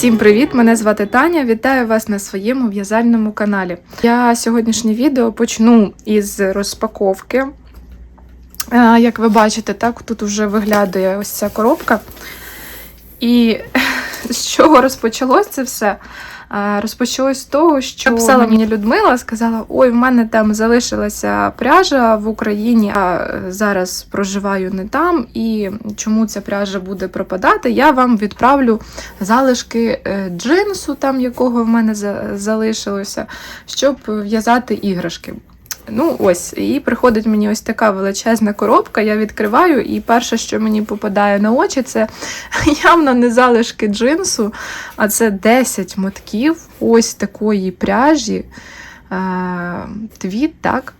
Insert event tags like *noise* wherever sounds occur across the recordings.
Всім привіт! Мене звати Таня. Вітаю вас на своєму в'язальному каналі. Я сьогоднішнє відео почну із розпаковки. Як ви бачите, так тут вже виглядає ось ця коробка. І *laughs* з чого розпочалось це все? Розпочалось з того, що писала мені Людмила, сказала: Ой, в мене там залишилася пряжа в Україні, а зараз проживаю не там. І чому ця пряжа буде пропадати? Я вам відправлю залишки е, джинсу, там якого в мене за- залишилося, щоб в'язати іграшки. Ну, ось, і приходить мені ось така величезна коробка. Я відкриваю, і перше, що мені попадає на очі, це *laughs* явно не залишки джинсу, а це 10 мотків ось такої пряжі. е, Твіт, так,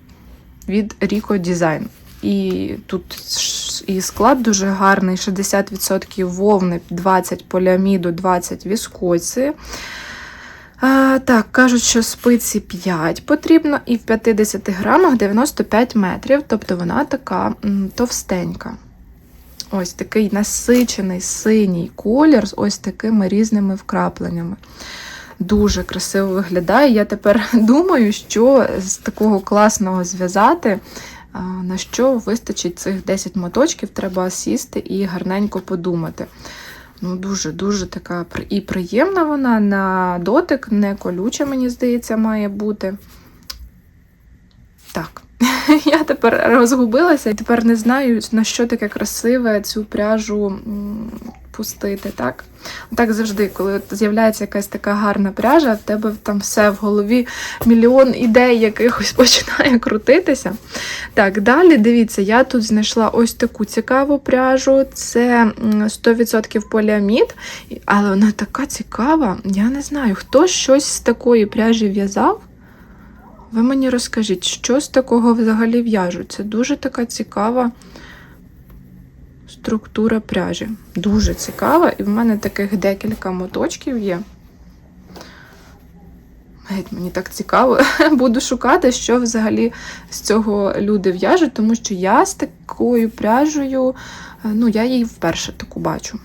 від Rico Design. І тут і склад дуже гарний: 60% вовни, 20 поліаміду, 20 віскоці. А, так, кажуть, що спиці 5 потрібно, і в 50 грамах 95 метрів, тобто вона така товстенька. Ось такий насичений синій колір з ось такими різними вкрапленнями. Дуже красиво виглядає. Я тепер *laughs* думаю, що з такого класного зв'язати, на що вистачить цих 10 моточків, треба сісти і гарненько подумати. Ну, дуже-дуже така і приємна вона на дотик, не колюча, мені здається, має бути. Так, *laughs* я тепер розгубилася і тепер не знаю, на що таке красиве цю пряжу м, пустити. Так Так завжди, коли з'являється якась така гарна пряжа, в тебе там все в голові мільйон ідей якихось *laughs* починає крутитися. Так, далі дивіться, я тут знайшла ось таку цікаву пряжу. Це 100% поліамід, але вона така цікава. Я не знаю, хто щось з такої пряжі в'язав. Ви мені розкажіть, що з такого взагалі в'яжуть? Це дуже така цікава структура пряжі. Дуже цікава, і в мене таких декілька моточків є. Геть, мені так цікаво. *laughs* Буду шукати, що взагалі з цього люди в'яжуть, тому що я з такою пряжею, е, ну, я її вперше таку бачу.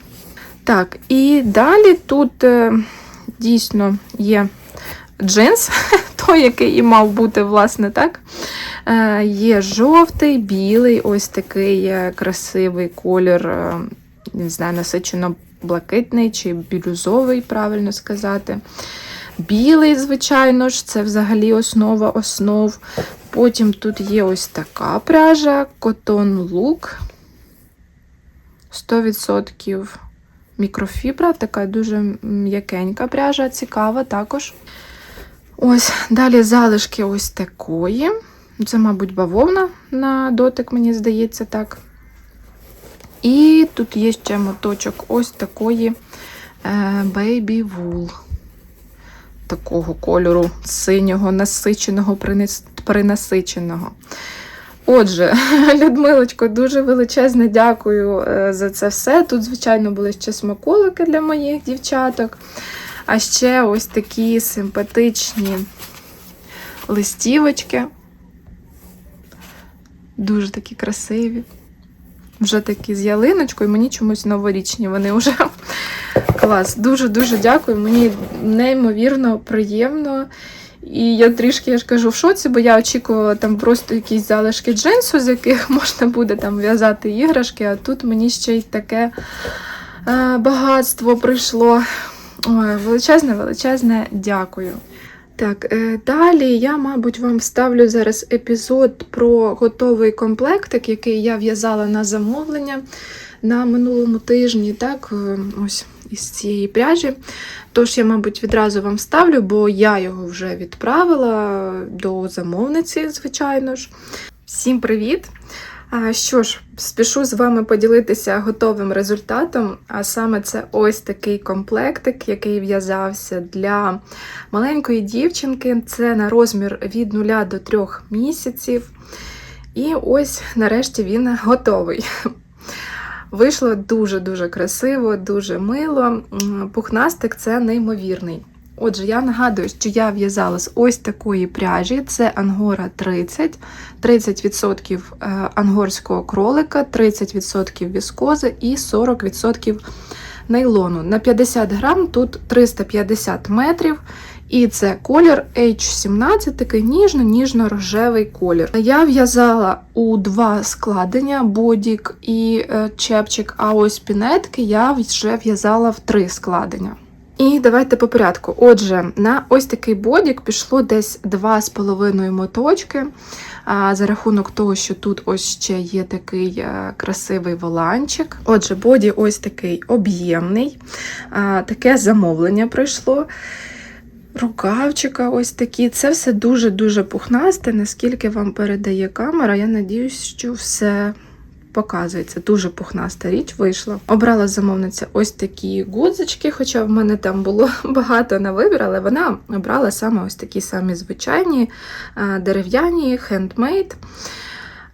Так, і далі тут е, дійсно є джинс, *laughs* той, який і мав бути, власне, так. Е, Є жовтий, білий, ось такий е, красивий колір, е, не знаю, насичено блакитний чи бірюзовий, правильно сказати. Білий, звичайно ж, це взагалі основа основ. Потім тут є ось така пряжа, Cotton Look. 100% мікрофібра, така дуже м'якенька пряжа, цікава також. Ось, далі залишки ось такої. Це, мабуть, бавовна на дотик, мені здається, так. І тут є ще моточок ось такої е, Baby Wool. Такого кольору синього, насиченого, принасиченого. Отже, *laughs* Людмилочко, дуже величезне дякую е, за це все. Тут, звичайно, були ще смаколики для моїх дівчаток. А ще ось такі симпатичні листівочки. Дуже такі красиві. Вже такі з ялиночкою, мені чомусь новорічні. Вони вже клас. Дуже-дуже дякую. Мені неймовірно приємно. І я трішки, я ж кажу, в шоці, бо я очікувала там просто якісь залишки джинсу, з яких *laughs* можна буде там в'язати іграшки, а тут мені ще й таке е, багатство прийшло. Ой, величезне, величезне дякую. Так, е, далі я, мабуть, вам вставлю зараз епізод про готовий комплектик, який я в'язала на замовлення на минулому тижні, так, е, ось із цієї пряжі. Тож я, мабуть, відразу вам вставлю, бо я його вже відправила до замовниці, звичайно ж. Всім привіт! А, Що ж, спішу з вами поділитися готовим результатом, а саме це ось такий комплектик, який в'язався для маленької дівчинки. Це на розмір від 0 до 3 місяців. І ось нарешті він готовий. Вийшло дуже-дуже красиво, дуже мило. Пухнастик це неймовірний. Отже, я нагадую, що я в'язала з ось такої пряжі: це Ангора 30, 30% е, ангорського кролика, 30% віскози і 40% нейлону. На 50 грам тут 350 метрів. І це колір H17, такий ніжно-ніжно-рожевий колір. Я в'язала у два складення бодік і е, чепчик, а ось пінетки я вже в'язала в три складення. І давайте по порядку. Отже, на ось такий бодік пішло десь 2,5 моточки. За рахунок того, що тут ось ще є такий е, красивий воланчик. Отже, боді ось такий об'ємний, таке замовлення прийшло. Рукавчика ось такі. Це все дуже-дуже пухнасте, наскільки вам передає камера. Я надіюсь, що все показується. Дуже пухнаста річ вийшла. Обрала замовниця ось такі гудзички, хоча в мене там було *laughs* багато на вибір, але вона обрала саме ось такі самі звичайні е, дерев'яні, хендмейд.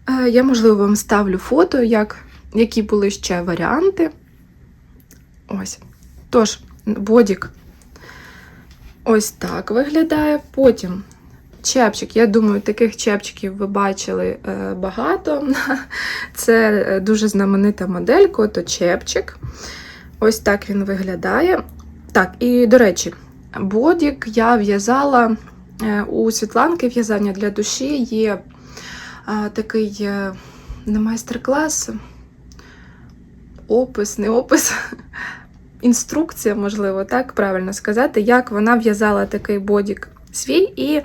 Е, Я, можливо, вам ставлю фото, як, які були ще варіанти. Ось. Тож, бодік ось так виглядає. Потім чепчик. Я думаю, таких чепчиків ви бачили е, багато. *laughs* Це е, дуже знаменита модель, кото чепчик. Ось так він виглядає. Так, і до речі, бодік я в'язала е, у Світланки в'язання для душі. Є такий не майстер-клас, опис, не опис. *laughs* Інструкція, можливо, так правильно сказати, як вона в'язала такий бодік свій. І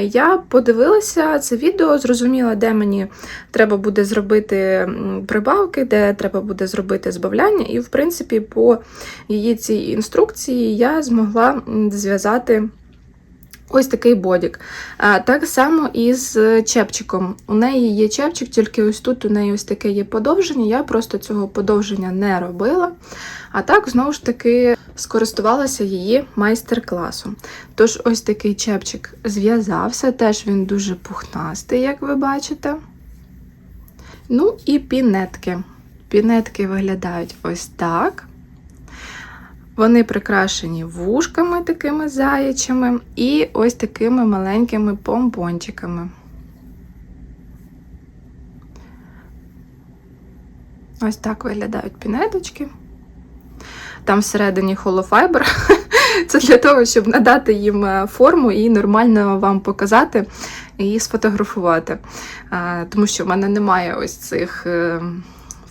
я подивилася це відео, зрозуміла, де мені треба буде зробити прибавки, де треба буде зробити збавляння. І, в принципі, по її цій інструкції я змогла зв'язати. Ось такий бодік. Так само і з чепчиком. У неї є чепчик, тільки ось тут у неї ось таке є подовження. Я просто цього подовження не робила. А так, знову ж таки, скористувалася її майстер-класом. Тож, ось такий чепчик зв'язався, теж він дуже пухнастий, як ви бачите. Ну і пінетки. Пінетки виглядають ось так. Вони прикрашені вушками такими заячими і ось такими маленькими помпончиками. Ось так виглядають пінеточки. Там всередині холофайбер. *laughs* Це для того, щоб надати їм е, форму і нормально вам показати і сфотографувати. Тому що в мене немає ось цих е,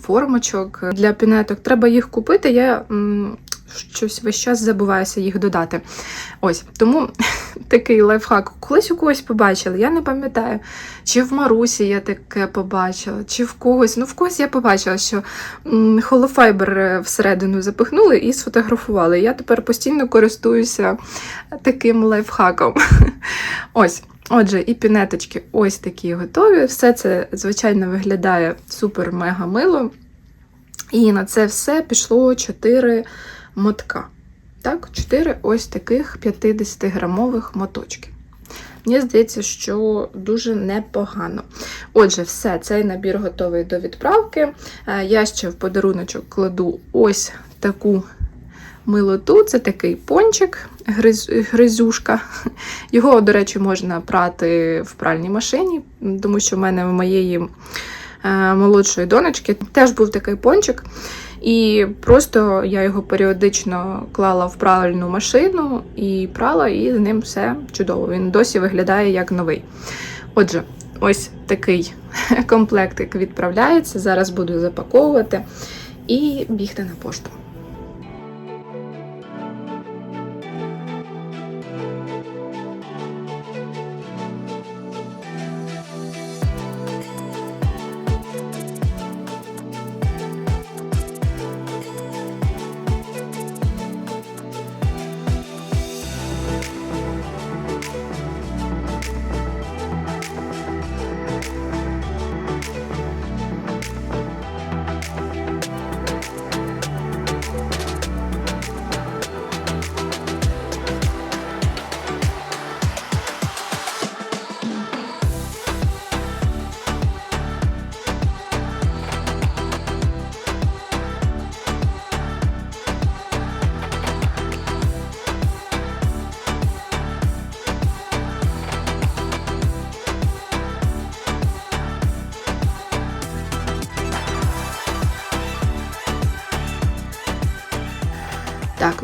формочок для пінеток. Треба їх купити. Я щось весь час забуваюся їх додати. Ось тому *laughs* такий лайфхак. Колись у когось побачила, я не пам'ятаю, чи в Марусі я таке побачила, чи в когось. Ну, в когось я побачила, що холофайбер е, всередину запихнули і сфотографували. Я тепер постійно користуюся таким лайфхаком. *laughs* Ось. Отже, і пінеточки ось такі готові. Все це, звичайно, виглядає супер-мега мило. І на це все пішло 4 мотка. Так, 4 ось таких 50-грамових моточки. Мені здається, що дуже непогано. Отже, все, цей набір готовий до відправки. Е, Я ще в подаруночок кладу ось таку милоту. Це такий пончик, гризюшка. Його, до речі, можна прати в пральній машині, тому що в мене в моєї е, молодшої донечки теж був такий пончик. І просто я його періодично клала в пральну машину і прала, і з ним все чудово. Він досі виглядає як новий. Отже, ось такий *laughs* комплектик відправляється. Зараз буду запаковувати і бігти на пошту.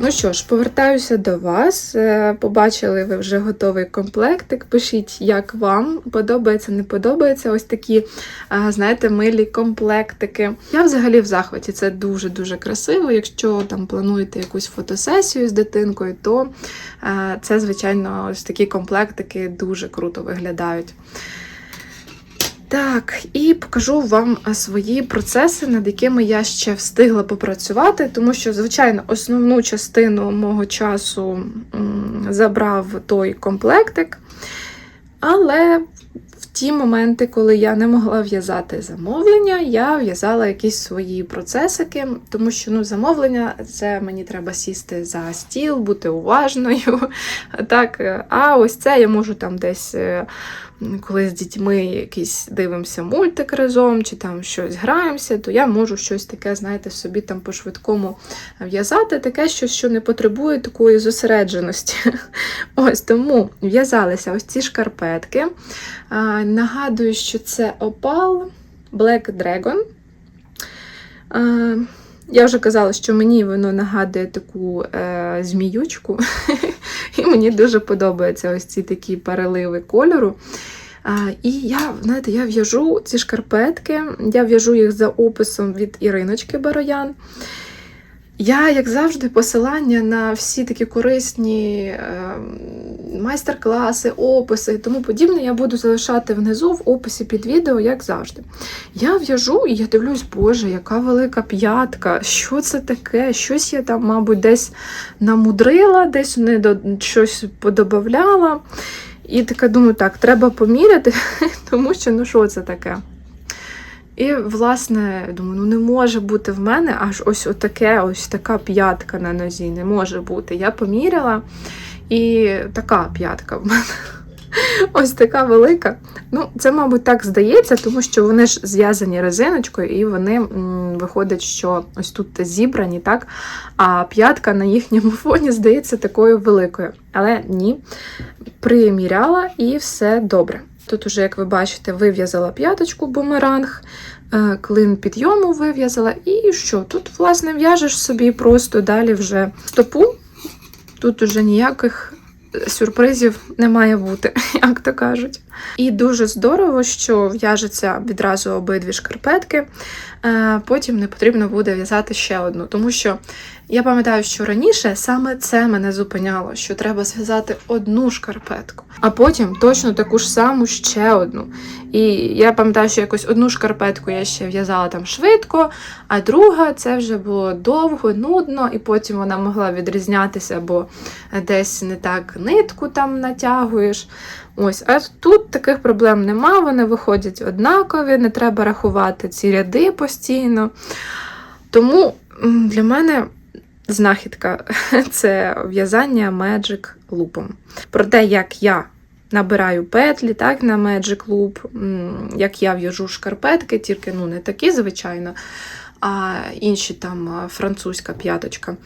Ну що ж, повертаюся до вас. Е, Побачили ви вже готовий комплектик. Пишіть, як вам подобається, не подобається. Ось такі, е, знаєте, милі комплектики. Я взагалі в захваті. Це дуже-дуже красиво. Якщо там плануєте якусь фотосесію з дитинкою, то е, це, звичайно, ось такі комплектики дуже круто виглядають. Так, і покажу вам свої процеси, над якими я ще встигла попрацювати, тому що, звичайно, основну частину мого часу забрав той комплектик. Але в ті моменти, коли я не могла в'язати замовлення, я в'язала якісь свої процесики, тому що ну, замовлення це мені треба сісти за стіл, бути уважною. *laughs* Так, е, а ось це я можу там десь. Коли з дітьми якийсь дивимося мультик разом, чи там щось граємося, то я можу щось таке, знаєте, собі там по-швидкому в'язати, таке щось, що не потребує такої зосередженості. *laughs* Ось тому в'язалися ось ці шкарпетки. Нагадую, що це Opal Black Dragon. Я вже казала, що мені воно нагадує таку е, зміючку, *laughs* і мені дуже подобаються ось ці такі переливи кольору. І я, знаєте, я в'яжу ці шкарпетки, я в'яжу їх за описом від Іриночки Бароян. Я, як завжди, посилання на всі такі корисні е, майстер-класи, описи і тому подібне, я буду залишати внизу в описі під відео, як завжди. Я в'яжу і я дивлюсь, боже, яка велика п'ятка, що це таке? Щось я там, мабуть, десь намудрила, десь не до щось подобавляла. І така думаю, так, треба поміряти, *laughs* тому що ну що це таке? І, власне, думаю, ну не може бути в мене аж ось отаке, ось така п'ятка на нозі. Не може бути. Я поміряла, і така п'ятка в мене. Ось така велика. Ну, це, мабуть, так здається, тому що вони ж зв'язані резиночкою, і вони м, виходить, що ось тут зібрані, так? А п'ятка на їхньому *laughs* фоні здається такою великою. Але ні, приміряла і все добре. Тут, уже, як ви бачите, вив'язала п'яточку бумеранг, е, клин підйому вив'язала. І що? Тут, власне, в'яжеш собі просто далі вже стопу. Тут уже ніяких сюрпризів не має бути, *laughs* як то кажуть. І дуже здорово, що в'яжеться відразу обидві шкарпетки. Е, Потім не потрібно буде в'язати ще одну, тому що я пам'ятаю, що раніше саме це мене зупиняло, що треба зв'язати одну шкарпетку, а потім точно таку ж саму ще одну. І я пам'ятаю, що якось одну шкарпетку я ще в'язала там швидко, а друга це вже було довго, нудно, і потім вона могла відрізнятися, бо десь не так нитку там натягуєш. Ось, а тут таких проблем нема, вони виходять однакові, не треба рахувати ці ряди постійно. Тому для мене знахідка *laughs* це в'язання Magic Loop. Про те, як я набираю петлі так, на Magic Loop, як я в'яжу шкарпетки, тільки ну, не такі, звичайно, а інші там французька п'яточка.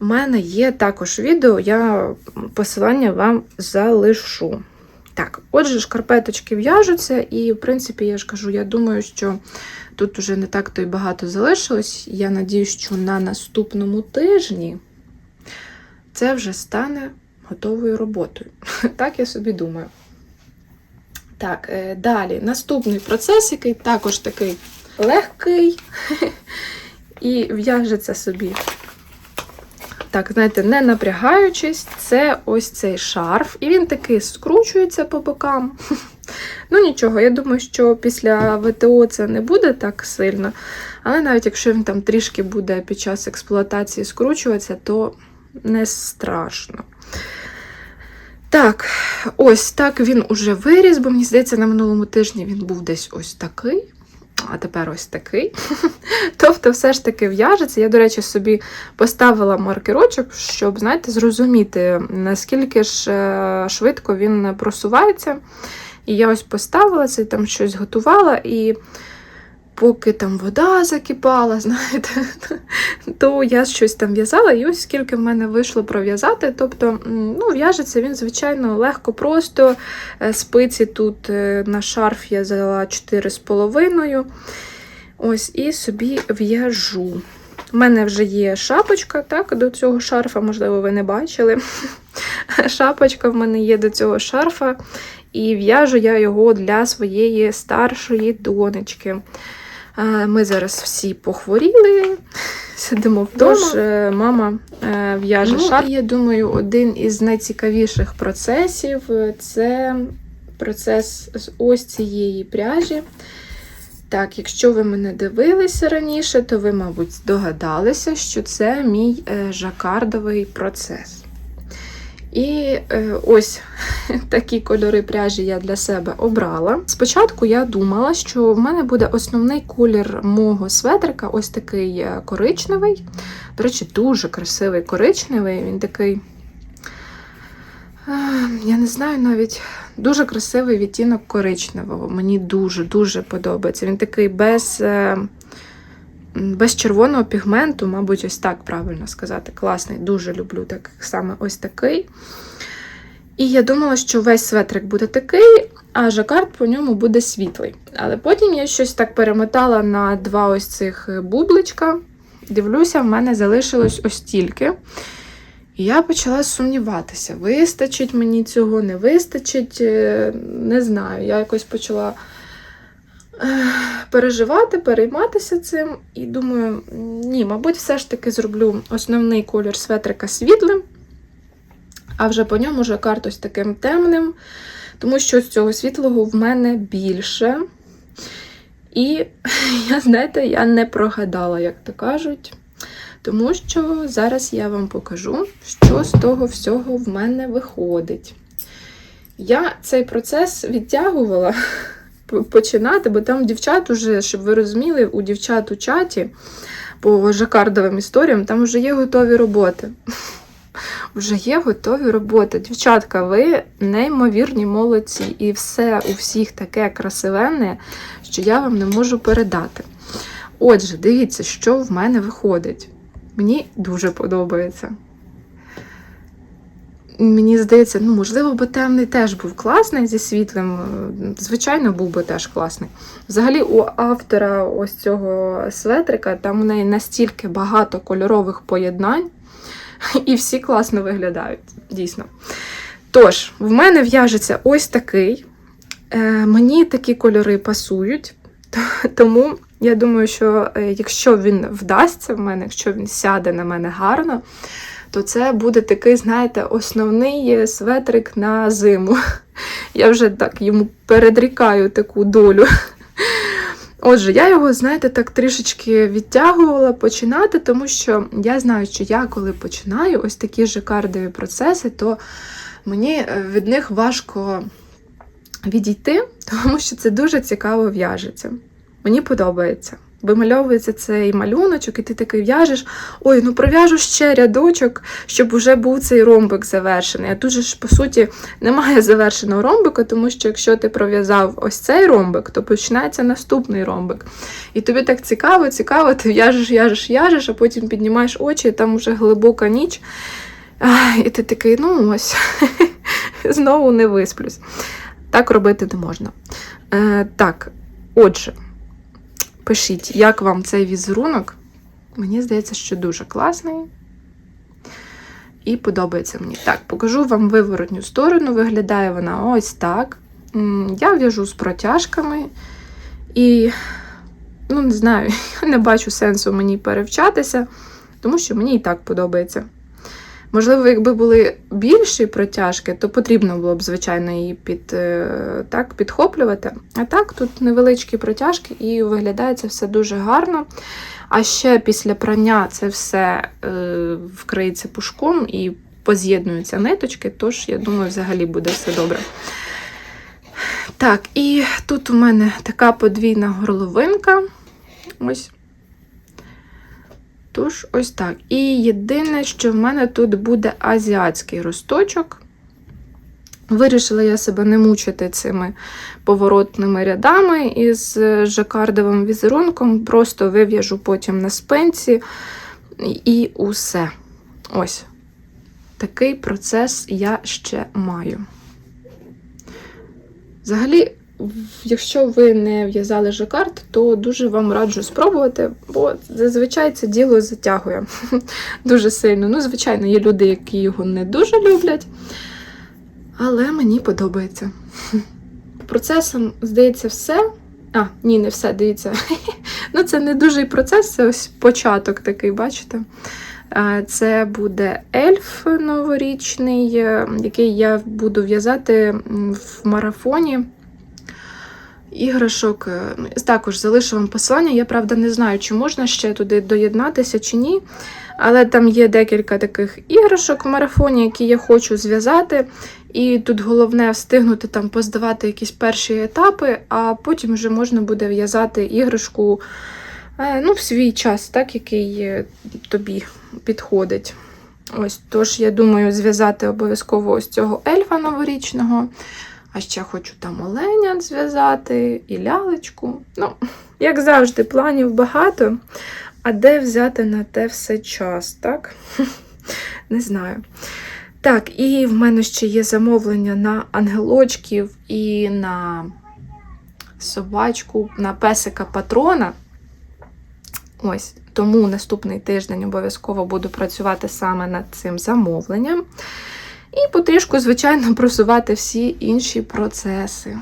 У мене є також відео, я посилання вам залишу. Так, отже, шкарпеточки в'яжуться, і, в принципі, я ж кажу, я думаю, що тут вже не так то й багато залишилось. Я надію, що на наступному тижні це вже стане готовою роботою. *laughs* Так я собі думаю. Так, е, далі. Наступний процес, який також такий легкий, *laughs* і в'яжеться собі так, знаєте, не напрягаючись, це ось цей шарф. І він такий скручується по бокам. *laughs* Ну, нічого, я думаю, що після ВТО це не буде так сильно. Але навіть якщо він там трішки буде під час експлуатації скручуватися, то не страшно. Так, ось так він уже виріс, бо мені здається, на минулому тижні він був десь ось такий а тепер ось такий. *laughs* тобто, все ж таки в'яжеться. Я, до речі, собі поставила маркерочок, щоб, знаєте, зрозуміти, наскільки ж е, швидко він просувається. І я ось поставила це, там щось готувала, і поки там вода закипала, *laughs* знаєте, то я щось там в'язала, і ось скільки в мене вийшло пров'язати. Тобто, ну, в'яжеться він, звичайно, легко, просто. Е, спиці тут е, на шарф я взяла 4,5. Ось, і собі в'яжу. У мене вже є шапочка, так, до цього шарфа, можливо, ви не бачили. *laughs* Шапочка в мене є до цього шарфа, і в'яжу я його для своєї старшої донечки. Е, Ми зараз всі похворіли, сидимо вдома. Тож е, мама е, в'яже Ну, шарф. Я думаю, один із найцікавіших процесів це процес з ось цієї пряжі. Так, якщо ви мене дивилися раніше, то ви, мабуть, здогадалися, що це мій жакардовий процес. І е, ось *laughs* такі кольори пряжі я для себе обрала. Спочатку я думала, що в мене буде основний колір мого светрика, ось такий е, коричневий. До речі, дуже красивий коричневий. Він такий, е, я не знаю навіть, дуже красивий відтінок коричневого. Мені дуже-дуже подобається. Він такий без. Без червоного пігменту, мабуть, ось так правильно сказати. Класний, дуже люблю так, саме ось такий. І я думала, що весь светрик буде такий, а жакард по ньому буде світлий. Але потім я щось так перемотала на два ось цих бубличка. Дивлюся, в мене залишилось ось тільки. І я почала сумніватися, вистачить мені цього, не вистачить. е, Не знаю. Я якось почала переживати, перейматися цим. І думаю, ні, мабуть, все ж таки зроблю основний колір светрика світлим, а вже по ньому жакард таким темним, тому що з цього світлого в мене більше. І *laughs* я, знаєте, я не прогадала, як то кажуть. Тому що зараз я вам покажу, що з того всього в мене виходить. Я цей процес відтягувала *laughs* починати, бо там дівчат уже, щоб ви розуміли, у дівчат у чаті по жакардовим історіям, там вже є готові роботи. *laughs* Вже є готові роботи. Дівчатка, ви неймовірні молодці, і все у всіх таке красивенне, що я вам не можу передати. Отже, дивіться, що в мене виходить. Мені дуже подобається. Мені здається, ну, можливо, би темний теж був класний зі світлим. е, Звичайно, був би теж класний. Взагалі, у автора ось цього светрика там у неї настільки багато кольорових поєднань, *laughs* і всі класно виглядають, дійсно. Тож, в мене в'яжеться ось такий. Е, мені такі кольори пасують, *laughs* тому я думаю, що е, якщо він вдасться в мене, якщо він сяде на мене гарно, то це буде такий, знаєте, основний е, светрик на зиму. *laughs* Я вже так йому передрікаю таку долю. *laughs* Отже, я його, знаєте, так трішечки відтягувала починати, тому що я знаю, що я, коли починаю ось такі жакардові процеси, то мені е, від них важко відійти, *laughs* тому що це дуже цікаво в'яжеться. Мені подобається. Вимальовується цей малюночок, і ти такий в'яжеш. Ой, ну пров'яжу ще рядочок, щоб вже був цей ромбик завершений. А тут же ж, по суті, немає завершеного ромбика, тому що якщо ти пров'язав ось цей ромбик, то починається наступний ромбик. І тобі так цікаво, цікаво, ти в'яжеш, в'яжеш, в'яжеш, а потім піднімаєш очі, і там вже глибока ніч. І ти такий, ну ось, *laughs* знову не висплюсь. Так робити не можна. Е, так, отже, пишіть, як вам цей візерунок. Мені здається, що дуже класний. І подобається мені. Так, покажу вам виворотню сторону. Виглядає вона ось так. Я в'яжу з протяжками. І, ну, не знаю, *laughs* я не бачу сенсу мені перевчатися, тому що мені і так подобається. Можливо, якби були більші протяжки, то потрібно було б, звичайно, її під, е, так, підхоплювати. А так, тут невеличкі протяжки, і виглядає це все дуже гарно. А ще після прання це все е, вкриється пушком і поз'єднуються ниточки, тож, я думаю, взагалі буде все добре. Так, і тут у мене така подвійна горловинка. Ось. Тож, ось так. І єдине, що в мене тут буде азіатський росточок. Вирішила я себе не мучити цими поворотними рядами із е, жакардовим візерунком. Просто вив'яжу потім на спинці і усе. Ось. Такий процес я ще маю. Взагалі, якщо ви не в'язали жакард, то дуже вам раджу спробувати, бо зазвичай це діло затягує *laughs* дуже сильно. Ну, звичайно, є люди, які його не дуже люблять, але мені подобається. По процесам, здається, все. А, ні, не все, дивіться. *laughs* Ну, це не дуже процес, це ось початок такий, бачите? Це буде ельф новорічний, е, який я буду в'язати в марафоні. Іграшок е, також залишу вам посилання. Я правда не знаю, чи можна ще туди доєднатися чи ні. Але там є декілька таких іграшок в марафоні, які я хочу зв'язати. І тут головне встигнути там поздавати якісь перші етапи, а потім вже можна буде в'язати іграшку е, ну, в свій час, так, який е, тобі підходить. Ось, тож я думаю зв'язати обов'язково ось цього ельфа новорічного. А ще хочу там оленя зв'язати і лялечку. Ну, *laughs* як завжди, планів багато. А де взяти на те все час, так? *laughs* Не знаю. Так, і в мене ще є замовлення на ангелочків і на собачку, на песика патрона. Ось, тому наступний тиждень обов'язково буду працювати саме над цим замовленням. І потрішку, звичайно, просувати всі інші процеси.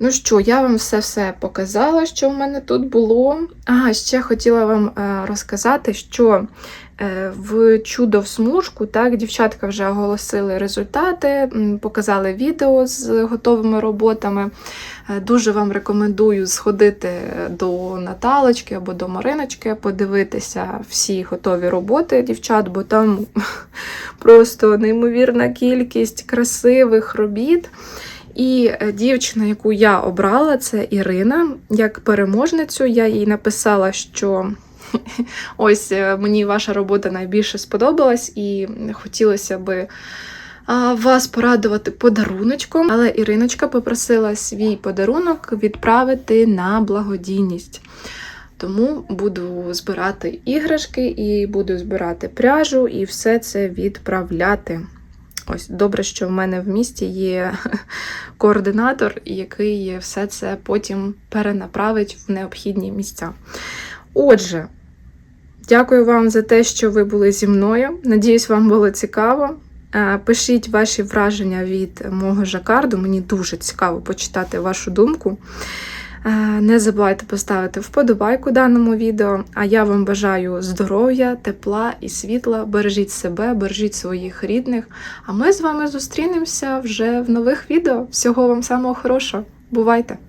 Ну що, я вам все-все показала, що в мене тут було. А, ще хотіла вам е, розказати, що е, в чудо в смужку, так, дівчатка вже оголосили результати, показали відео з готовими роботами. Е, Дуже вам рекомендую сходити до Наталочки або до Мариночки, подивитися всі готові роботи дівчат, бо там *laughs* просто неймовірна кількість красивих робіт. І е, дівчина, яку я обрала, це Ірина. Як переможницю, я їй написала, що *laughs* ось е, мені ваша робота найбільше сподобалась, і хотілося би вас порадувати подаруночком. Але Іриночка попросила свій подарунок відправити на благодійність. Тому буду збирати іграшки і буду збирати пряжу, і все це відправляти. Ось добре, що в мене в місті є *laughs* координатор, який все це потім перенаправить в необхідні місця. Отже, дякую вам за те, що ви були зі мною. Надіюсь, вам було цікаво. Е, Пишіть ваші враження від мого жакарду. Мені дуже цікаво почитати вашу думку. Е, Не забувайте поставити вподобайку даному відео. А я вам бажаю здоров'я, тепла і світла. Бережіть себе, бережіть своїх рідних. А ми з вами зустрінемося вже в нових відео. Всього вам самого хорошого. Бувайте!